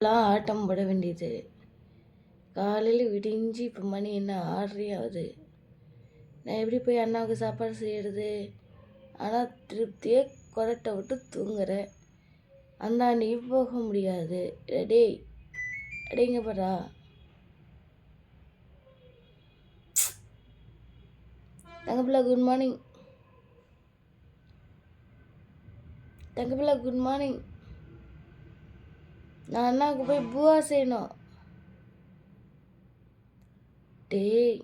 எல்லாம் ஆட்டம் போட வேண்டியது. காலையில் விடிஞ்சு இப்போ மணி என்ன? ஆறரை ஆகுது நான் எப்படி போய் அண்ணாவுக்கு சாப்பாடு செய்கிறது ஆனால் திருப்தியே கொரட்டை விட்டு தூங்குறேன். அந்த அன்னைக்கு போக முடியாது. டேய் அடேங்க பாரா தங்கப்பிள்ளை குட் மார்னிங் தங்கப்பிள்ளை குட் மார்னிங் நான் அண்ணாவுக்கு போய் பூவா செய்யணும்? டேய்.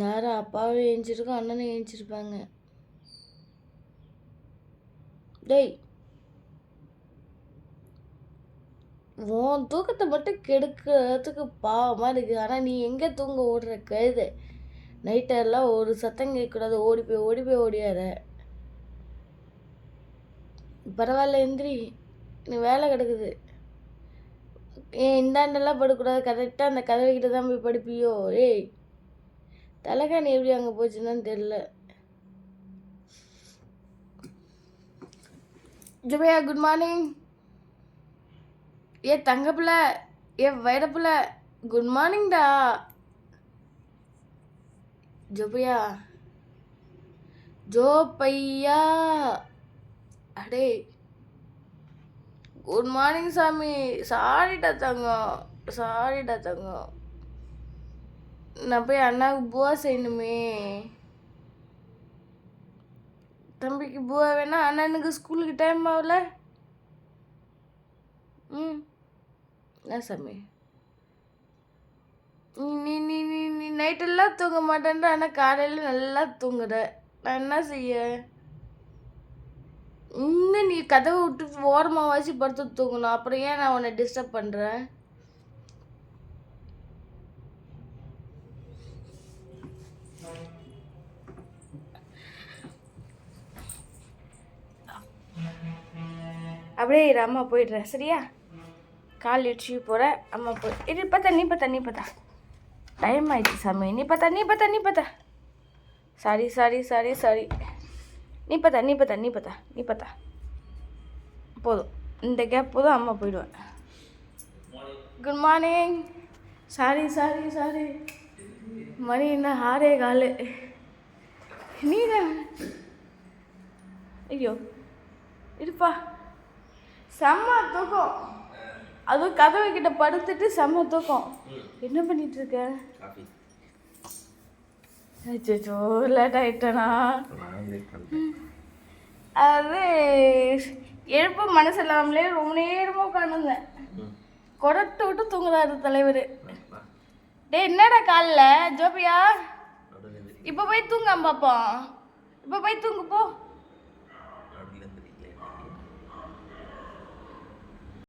நேரம் அப்பாவும் ஏஞ்சிருக்கோம் அண்ணனும் ஏஞ்சிருப்பாங்க. டேய். உன் தூக்கத்தை மட்டும் கெடுக்கிறதுக்கு பாவமாக இருக்குது ஆனால் நீ எங்கே தூங்க ஓடுற? கழுது நைட்டெல்லாம் ஒரு சத்தம் கேட்கக்கூடாது. ஓடி போய் ஓடி போய் ஓடியார. பரவாயில்ல எந்திரி நீ வேலை கிடக்குது. ஏன் இந்தாண்டெல்லாம் படுக்கூடாது. கரெக்டாக அந்த கதவைக்கிட்ட தான் போய் படுப்பியோ? ஏய் தலைகாணி எப்படி அங்கே போச்சுன்னு தெரில ஜுபையா குட் மார்னிங் ஏ தங்கப்பிள்ள. ஏ வைரப்புள்ள. குட் மார்னிங்டா ஜோபையா. ஜோ பையா அடே குட் மார்னிங் சாமி. சாரிடா தங்கம். சாரிடா தங்கம். நான் போய் அண்ணாவுக்கு பூவா செய்யணுமே. தம்பிக்கு பூவா வேணா அண்ணனுக்கு ஸ்கூலுக்கு டைம் ஆகல. ம். என்ன சாமி? நீ நீ நீ நீ நீ நைட்டெல்லாம் தூங்க மாட்டேன்ற ஆனால் காலையில் நல்லா தூங்குற. நான் என்ன செய்ய? இன்னும் நீ கதவை விட்டு ஓரமாக வச்சு படுத்து தூங்கணும் அப்புறம் ஏன் நான் உன்னை டிஸ்டர்ப் பண்ணுறேன் அப்படியே இரு அம்மா போயிடுறேன் சரியா? கால் இடிச்சு போகிற அம்மா போய் இரு பார்த்தா நீ பார்த்தா நீ பார்த்தா. டைம் ஆயிடுச்சு சாமி. நீ பார்த்தா நீ பார்த்தா நீ பார்த்தா. சாரி சாரி சாரி சாரி நீ பார்த்தா நீ பார்த்தா நீ பார்த்தா நீ பார்த்தா போதும். இந்த கேப் போதும் அம்மா போயிடுவேன் good morning sorry sorry sorry மணி என்ன? ஆறே காலு. நீ ஐயோ. இருப்பா. செம்ம தூக்கம். அதுவும் கதவு கிட்ட படுத்துட்டு செம்ம தூக்கம். என்ன பண்ணிட்டு இருக்க? அச்சோ லேட் ஆயிட்டனா அது எழுப்ப மனசு இல்லாமலே ரொம்ப நேரமாக உட்காந்துருந்தேன். கொடட்டு விட்டு தூங்குறாரு தலைவர். டேய் என்னடா காலைல? ஜோபியா? இப்போ போய் தூங்க பாப்போம். இப்போ போய் தூங்கு போ.